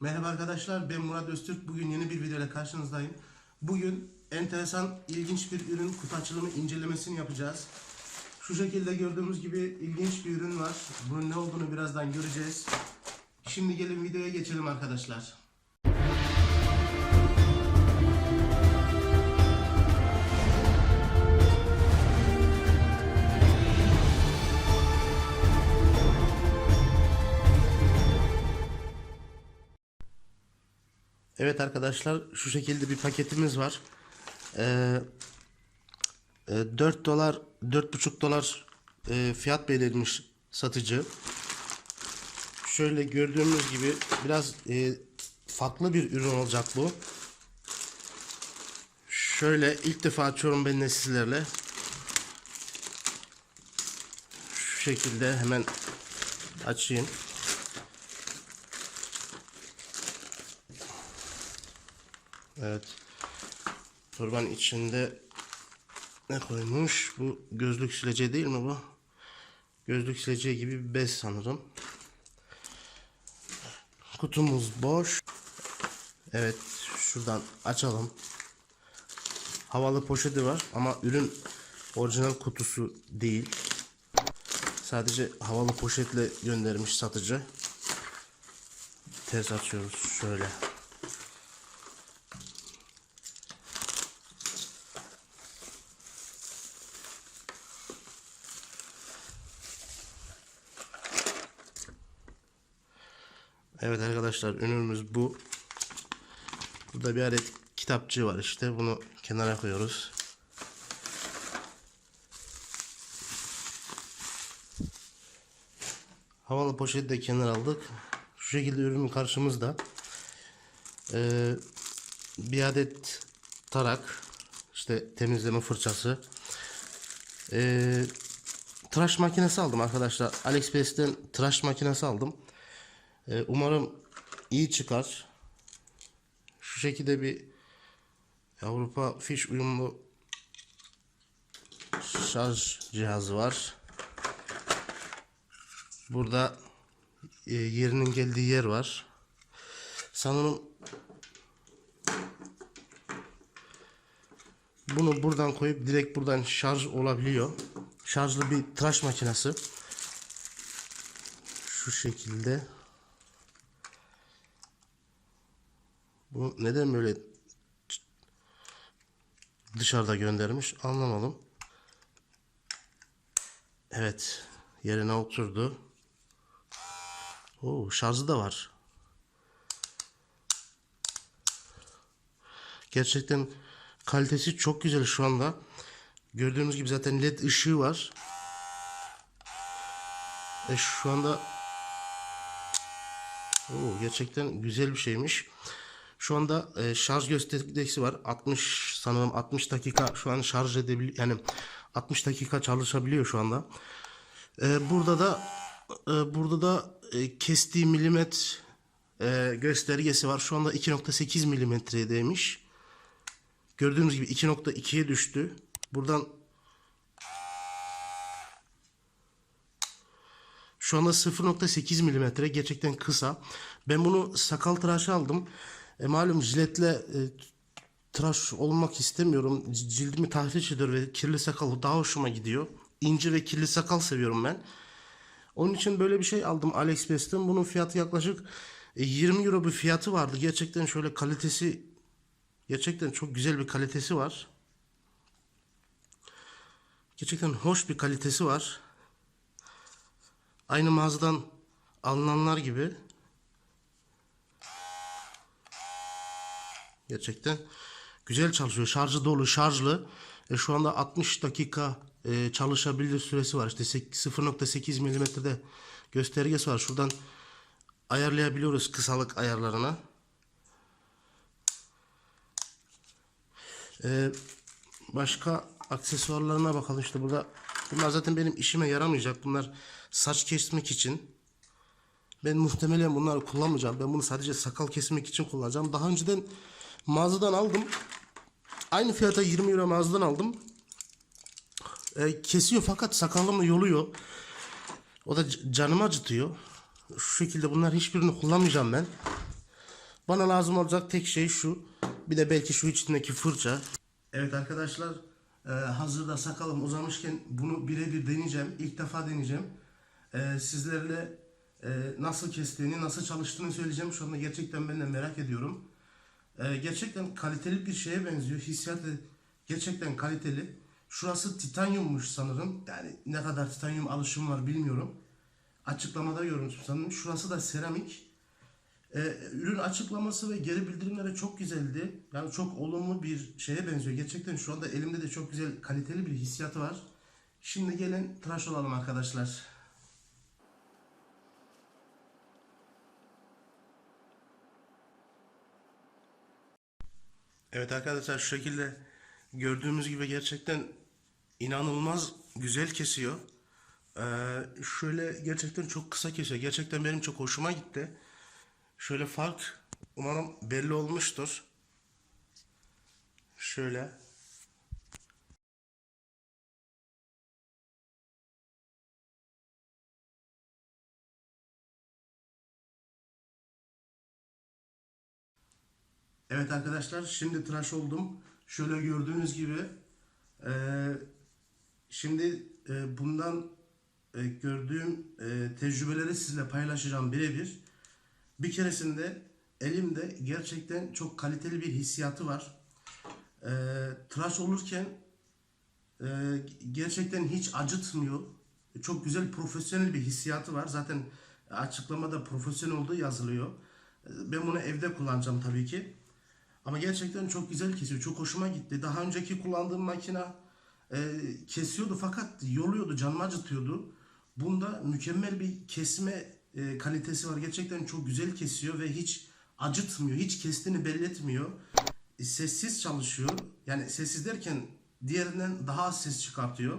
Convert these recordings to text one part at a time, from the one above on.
Merhaba arkadaşlar ben Murat Öztürk. Bugün yeni bir videoyla karşınızdayım. Bugün enteresan, ilginç bir ürün kutu açılımı incelemesini yapacağız. Şu şekilde gördüğümüz gibi ilginç bir ürün var. Bunun ne olduğunu birazdan göreceğiz. Şimdi gelin videoya geçelim arkadaşlar. Evet arkadaşlar şu şekilde bir paketimiz var. Ee, e, 4 dolar 4,5 dolar e, fiyat belirmiş satıcı. Şöyle gördüğümüz gibi biraz e, farklı bir ürün olacak bu. Şöyle ilk defa açıyorum ben de sizlerle. Şu şekilde hemen açayım. Evet. Torbanın içinde ne koymuş? Bu gözlük sileceği değil mi bu? Gözlük sileceği gibi bir bez sanırım. Kutumuz boş. Evet, şuradan açalım. Havalı poşeti var ama ürün orijinal kutusu değil. Sadece havalı poşetle göndermiş satıcı. Ters açıyoruz şöyle. Evet arkadaşlar ürünümüz bu. Burada bir adet kitapçığı var işte. Bunu kenara koyuyoruz. Havalı poşeti de kenara aldık. Şu şekilde ürünün karşımızda. Ee, bir adet tarak. işte temizleme fırçası. Ee, tıraş makinesi aldım arkadaşlar. AliExpress'ten tıraş makinesi aldım. Ee, umarım iyi çıkar. Şu şekilde bir Avrupa fiş uyumlu şarj cihazı var. Burada e, yerinin geldiği yer var. Sanırım bunu buradan koyup direkt buradan şarj olabiliyor. Şarjlı bir tıraş makinesi. Şu şekilde. Bu neden böyle dışarıda göndermiş anlamadım. Evet yerine oturdu. Oo, şarjı da var. Gerçekten kalitesi çok güzel şu anda. Gördüğünüz gibi zaten led ışığı var. E şu anda Oo, gerçekten güzel bir şeymiş. Şu anda e, şarj göstergesi var. 60 sanırım 60 dakika şu an şarj edebiliyor. Yani 60 dakika çalışabiliyor şu anda. E, burada da e, burada da e, kestiği milimetre e, göstergesi var. Şu anda 2.8 milimetredeymiş. Gördüğünüz gibi 2.2'ye düştü. Buradan Şu anda 0.8 milimetre gerçekten kısa. Ben bunu sakal tıraşı aldım. E, malum jiletle e, tıraş olmak istemiyorum. Cildimi tahriş ediyor ve kirli sakal daha hoşuma gidiyor. İnce ve kirli sakal seviyorum ben. Onun için böyle bir şey aldım AliExpress'ten. Bunun fiyatı yaklaşık e, 20 euro bir fiyatı vardı. Gerçekten şöyle kalitesi gerçekten çok güzel bir kalitesi var. Gerçekten hoş bir kalitesi var. Aynı mağazadan alınanlar gibi. Gerçekten güzel çalışıyor. Şarjı dolu, şarjlı. E, şu anda 60 dakika e, çalışabilir süresi var. İşte sek- 0.8 milimetrede göstergesi var. Şuradan ayarlayabiliyoruz kısalık ayarlarına. E, başka aksesuarlarına bakalım. İşte burada bunlar zaten benim işime yaramayacak. Bunlar saç kesmek için. Ben muhtemelen bunları kullanmayacağım. Ben bunu sadece sakal kesmek için kullanacağım. Daha önceden mağazadan aldım. Aynı fiyata 20 euro mağazadan aldım. E, kesiyor fakat sakalımı yoluyor. O da canımı acıtıyor. Şu şekilde bunlar hiçbirini kullanmayacağım ben. Bana lazım olacak tek şey şu. Bir de belki şu içindeki fırça. Evet arkadaşlar e, hazırda sakalım uzamışken bunu birebir deneyeceğim. İlk defa deneyeceğim. E, sizlerle e, nasıl kestiğini, nasıl çalıştığını söyleyeceğim. Şu anda gerçekten ben de merak ediyorum. E, gerçekten kaliteli bir şeye benziyor. Hissiyatı gerçekten kaliteli. Şurası titanyummuş sanırım. Yani ne kadar titanyum alışım var bilmiyorum. Açıklamada görmüştüm sanırım. Şurası da seramik. Ee, ürün açıklaması ve geri bildirimleri çok güzeldi. Yani çok olumlu bir şeye benziyor. Gerçekten şu anda elimde de çok güzel kaliteli bir hissiyatı var. Şimdi gelin tıraş olalım arkadaşlar. Evet arkadaşlar şu şekilde gördüğümüz gibi gerçekten inanılmaz güzel kesiyor. Ee, şöyle gerçekten çok kısa kesiyor. Gerçekten benim çok hoşuma gitti. Şöyle fark umarım belli olmuştur. Şöyle. Evet arkadaşlar şimdi tıraş oldum. Şöyle gördüğünüz gibi eee, şimdi e, bundan e, gördüğüm e, tecrübeleri sizle paylaşacağım birebir. Bir keresinde elimde gerçekten çok kaliteli bir hissiyatı var. E, tıraş olurken e, gerçekten hiç acıtmıyor. Çok güzel profesyonel bir hissiyatı var. Zaten açıklamada profesyonel olduğu yazılıyor. E, Ben bunu evde kullanacağım tabii ki. Ama gerçekten çok güzel kesiyor. Çok hoşuma gitti. Daha önceki kullandığım makina e, kesiyordu fakat yoluyordu, canımı acıtıyordu. Bunda mükemmel bir kesme e, kalitesi var. Gerçekten çok güzel kesiyor ve hiç acıtmıyor. Hiç kestiğini belli etmiyor. E, sessiz çalışıyor. Yani sessiz derken diğerinden daha az ses çıkartıyor.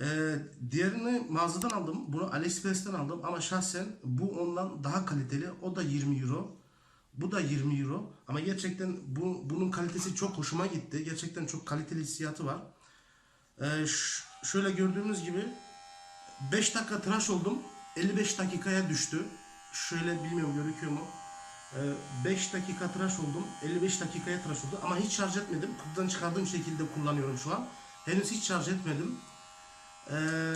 Ee, diğerini mağazadan aldım. Bunu AliExpress'ten aldım ama şahsen bu ondan daha kaliteli. O da 20 euro. Bu da 20 euro. Ama gerçekten bu, bunun kalitesi çok hoşuma gitti. Gerçekten çok kaliteli hissiyatı var. Ee, şöyle gördüğünüz gibi 5 dakika tıraş oldum. 55 dakikaya düştü. Şöyle bilmiyorum gözüküyor mu? 5 dakika tıraş oldum. 55 dakikaya tıraş oldu. Ama hiç şarj etmedim. Kutudan çıkardığım şekilde kullanıyorum şu an. Henüz hiç şarj etmedim. Ee,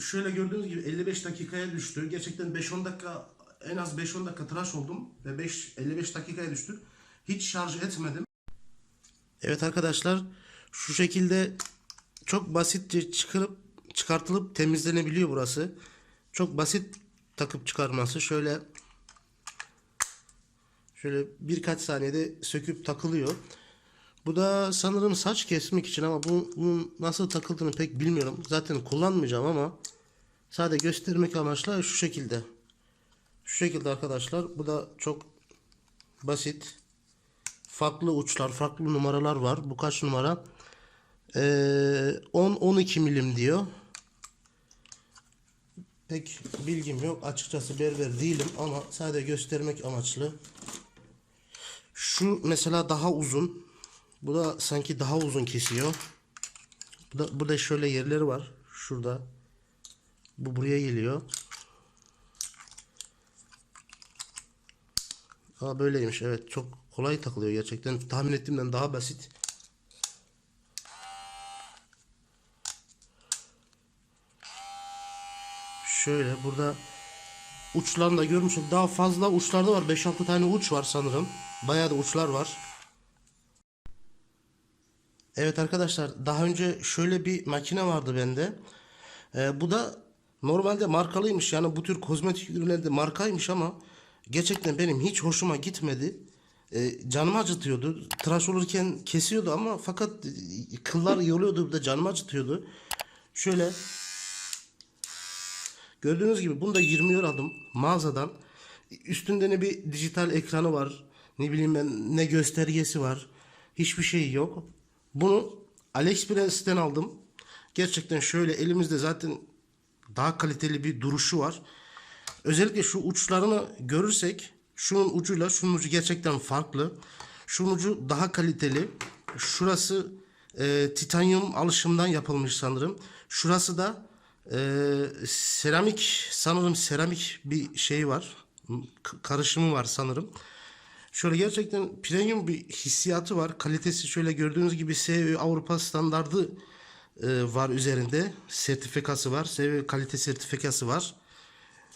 şöyle gördüğünüz gibi 55 dakikaya düştü. Gerçekten 5-10 dakika en az 5-10 dakika tıraş oldum ve 5 55 dakikaya düştü. Hiç şarj etmedim. Evet arkadaşlar şu şekilde çok basitçe çıkarıp çıkartılıp temizlenebiliyor burası. Çok basit takıp çıkarması. Şöyle şöyle birkaç saniyede söküp takılıyor. Bu da sanırım saç kesmek için ama bu, bunun nasıl takıldığını pek bilmiyorum. Zaten kullanmayacağım ama sadece göstermek amaçlı şu şekilde. Şu şekilde arkadaşlar. Bu da çok basit. Farklı uçlar, farklı numaralar var. Bu kaç numara? Ee, 10-12 milim diyor. Pek bilgim yok. Açıkçası berber değilim ama sadece göstermek amaçlı. Şu mesela daha uzun. Bu da sanki daha uzun kesiyor. Bu da, bu da şöyle yerleri var. Şurada. Bu buraya geliyor. Aa böyleymiş. Evet çok kolay takılıyor gerçekten. Tahmin ettiğimden daha basit. Şöyle burada uçlarını da görmüşüm. Daha fazla uçlarda var. 5-6 tane uç var sanırım. Bayağı da uçlar var. Evet arkadaşlar daha önce şöyle bir makine vardı bende. Ee, bu da normalde markalıymış. Yani bu tür kozmetik ürünlerde markaymış ama gerçekten benim hiç hoşuma gitmedi. Ee, canımı acıtıyordu. Tıraş olurken kesiyordu ama fakat e, kıllar yoluyordu bir de canımı acıtıyordu. Şöyle Gördüğünüz gibi bunu da 20 euro aldım mağazadan. Üstünde ne bir dijital ekranı var. Ne bileyim ben ne göstergesi var. Hiçbir şey yok. Bunu AliExpress'ten aldım. Gerçekten şöyle elimizde zaten daha kaliteli bir duruşu var. Özellikle şu uçlarını görürsek şunun ucuyla şunun ucu gerçekten farklı. Şunun ucu daha kaliteli. Şurası e, titanyum alışımdan yapılmış sanırım. Şurası da e, seramik sanırım seramik bir şey var. karışımı var sanırım. Şöyle gerçekten premium bir hissiyatı var. Kalitesi şöyle gördüğünüz gibi SEO Avrupa standardı e, var üzerinde. Sertifikası var. SEO kalite sertifikası var.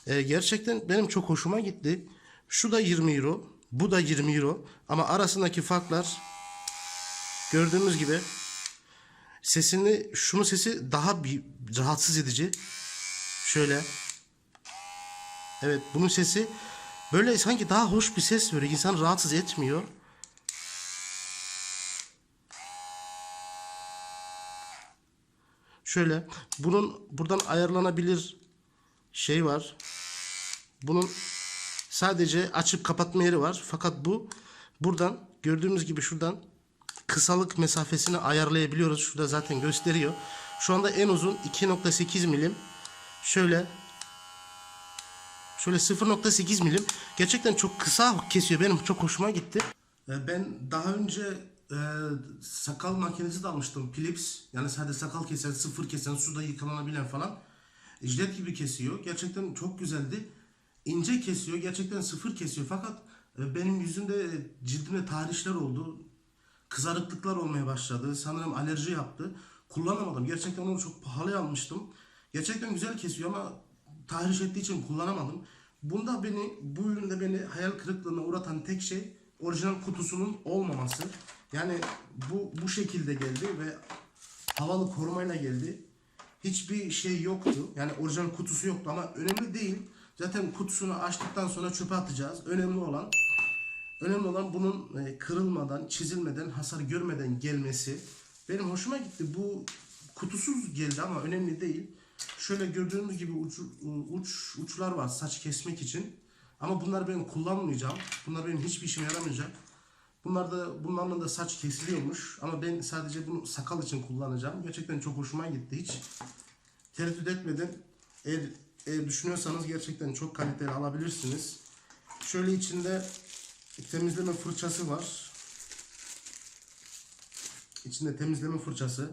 E, gerçekten benim çok hoşuma gitti. Şu da 20 euro. Bu da 20 euro. Ama arasındaki farklar gördüğünüz gibi sesini şunun sesi daha bir rahatsız edici. Şöyle. Evet bunun sesi böyle sanki daha hoş bir ses veriyor. İnsan rahatsız etmiyor. Şöyle bunun buradan ayarlanabilir şey var. Bunun sadece açıp kapatma yeri var. Fakat bu buradan gördüğümüz gibi şuradan kısalık mesafesini ayarlayabiliyoruz. Şurada zaten gösteriyor. Şu anda en uzun 2.8 milim. Şöyle Şöyle 0.8 milim. Gerçekten çok kısa kesiyor. Benim çok hoşuma gitti. E, Ben daha önce e, sakal makinesi de almıştım. Philips. Yani sadece sakal kesen, sıfır kesen, suda yıkanabilen falan. Jilet gibi kesiyor. Gerçekten çok güzeldi. İnce kesiyor. Gerçekten sıfır kesiyor. Fakat e, benim yüzümde cildimde tahrişler oldu. Kızarıklıklar olmaya başladı. Sanırım alerji yaptı. Kullanamadım. Gerçekten onu çok pahalıya almıştım. Gerçekten güzel kesiyor ama tahriş ettiği için kullanamadım. Bunda beni, bu üründe beni hayal kırıklığına uğratan tek şey orijinal kutusunun olmaması. Yani bu bu şekilde geldi ve havalı korumayla geldi. Hiçbir şey yoktu. Yani orijinal kutusu yoktu ama önemli değil. Zaten kutusunu açtıktan sonra çöpe atacağız. Önemli olan Önemli olan bunun e, kırılmadan, çizilmeden, hasar görmeden gelmesi. Benim hoşuma gitti. Bu kutusuz geldi ama önemli değil. Şöyle gördüğünüz gibi uç, uç uçlar var saç kesmek için. Ama bunlar ben kullanmayacağım. Bunlar benim hiçbir işime yaramayacak. Bunlar da bunlarla da saç kesiliyormuş. Ama ben sadece bunu sakal için kullanacağım. Gerçekten çok hoşuma gitti. Hiç tereddüt etmeden eğer, eğer düşünüyorsanız gerçekten çok kaliteli alabilirsiniz. Şöyle içinde temizleme fırçası var. İçinde temizleme fırçası.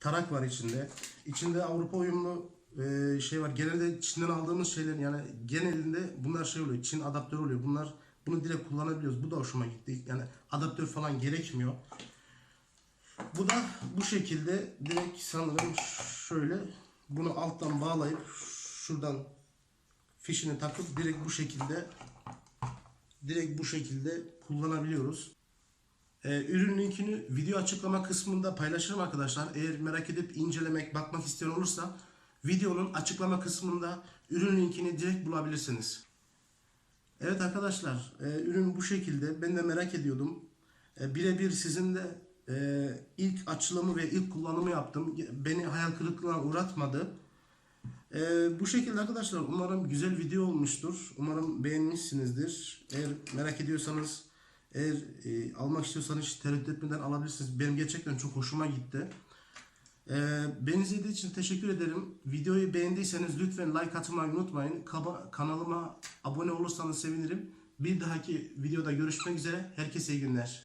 Tarak var içinde. İçinde Avrupa uyumlu e, şey var. Genelde Çin'den aldığımız şeyler yani genelinde bunlar şey oluyor. Çin adaptör oluyor. Bunlar bunu direkt kullanabiliyoruz. Bu da hoşuma gitti. Yani adaptör falan gerekmiyor. Bu da bu şekilde direkt sanırım şöyle bunu alttan bağlayıp şuradan fişini takıp direkt bu şekilde direkt bu şekilde kullanabiliyoruz. Ee, ürün linkini video açıklama kısmında paylaşırım arkadaşlar. Eğer merak edip incelemek, bakmak isteyen olursa videonun açıklama kısmında ürün linkini direkt bulabilirsiniz. Evet arkadaşlar, e, ürün bu şekilde. Ben de merak ediyordum. E, Birebir sizin de e, ilk açılımı ve ilk kullanımı yaptım. Beni hayal kırıklığına uğratmadı. Ee, bu şekilde arkadaşlar umarım güzel video olmuştur. Umarım beğenmişsinizdir. Eğer merak ediyorsanız eğer e, almak istiyorsanız hiç tereddüt etmeden alabilirsiniz. Benim gerçekten çok hoşuma gitti. Ee, beni izlediğiniz için teşekkür ederim. Videoyu beğendiyseniz lütfen like atmayı unutmayın. Kaba, kanalıma abone olursanız sevinirim. Bir dahaki videoda görüşmek üzere. Herkese iyi günler.